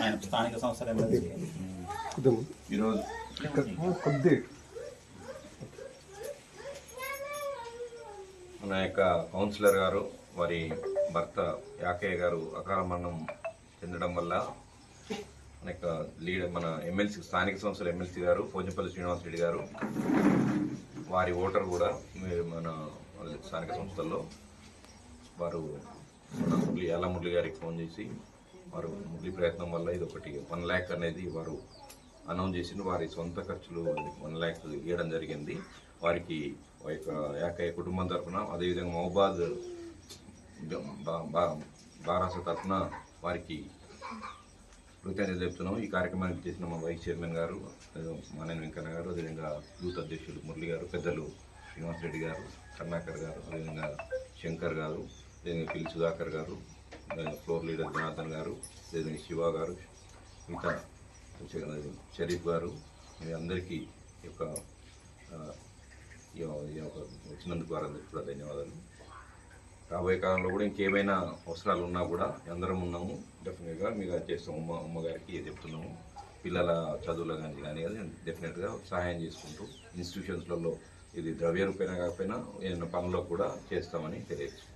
ఆయన స్థానిక సంస్థలు ఈరోజు కొద్ది మన యొక్క కౌన్సిలర్ గారు వారి భర్త యాకయ్య గారు అకాల మరణం చెందడం వల్ల మన యొక్క లీడర్ మన ఎమ్మెల్సీ స్థానిక సంస్థల ఎమ్మెల్సీ గారు పోజంపల్లి శ్రీనివాస్ రెడ్డి గారు వారి ఓటర్ కూడా మన స్థానిక సంస్థల్లో వారు మురళి అలా మురళి గారికి ఫోన్ చేసి వారు మురళి ప్రయత్నం వల్ల ఇది ఒకటి వన్ ల్యాక్ అనేది వారు అనౌన్స్ చేసిన వారి సొంత ఖర్చులు వన్ ల్యాక్ ఇవ్వడం జరిగింది. వారికి వారి కుటుంబం తరఫున అదేవిధంగా మహబాద్ బా- బా- బారాస తరఫున వారికి కృతజ్ఞత చెప్తున్నాం ఈ కార్యక్రమానికి చేసిన మా వైస్ చైర్మన్ గారు మానేని వెంకన్న గారు అదేవిధంగా యూత్ అధ్యక్షులు మురళి గారు పెద్దలు శ్రీనివాస్ రెడ్డి గారు కర్ణాకర్ గారు అదేవిధంగా శంకర్ గారు అదేవిధంగా పిల్లి సుధాకర్ గారు ఫ్లోర్ లీడర్ జనార్దన్ గారు అదేవిధంగా శివ గారు మిగతా షరీఫ్ గారు మీ అందరికీ యొక్క ఈ యొక్క వచ్చినందుకు వారందరికీ కూడా ధన్యవాదాలు. రాబోయే కాలంలో కూడా ఇంకేమైనా అవసరాలు ఉన్నా కూడా అందరం ఉన్నాము. డెఫినెట్గా మీకు అది చేస్తాం అమ్మ అమ్మగారికి చెప్తున్నాము. పిల్లల చదువుల కానీ కానీ అది డెఫినెట్గా సహాయం చేసుకుంటూ ఇన్స్టిట్యూషన్స్లలో ఇది ద్రవ్య రూపేణ కాకపోయినా ఏదైనా పనుల్లో కూడా చేస్తామని తెలియజేస్తున్నాం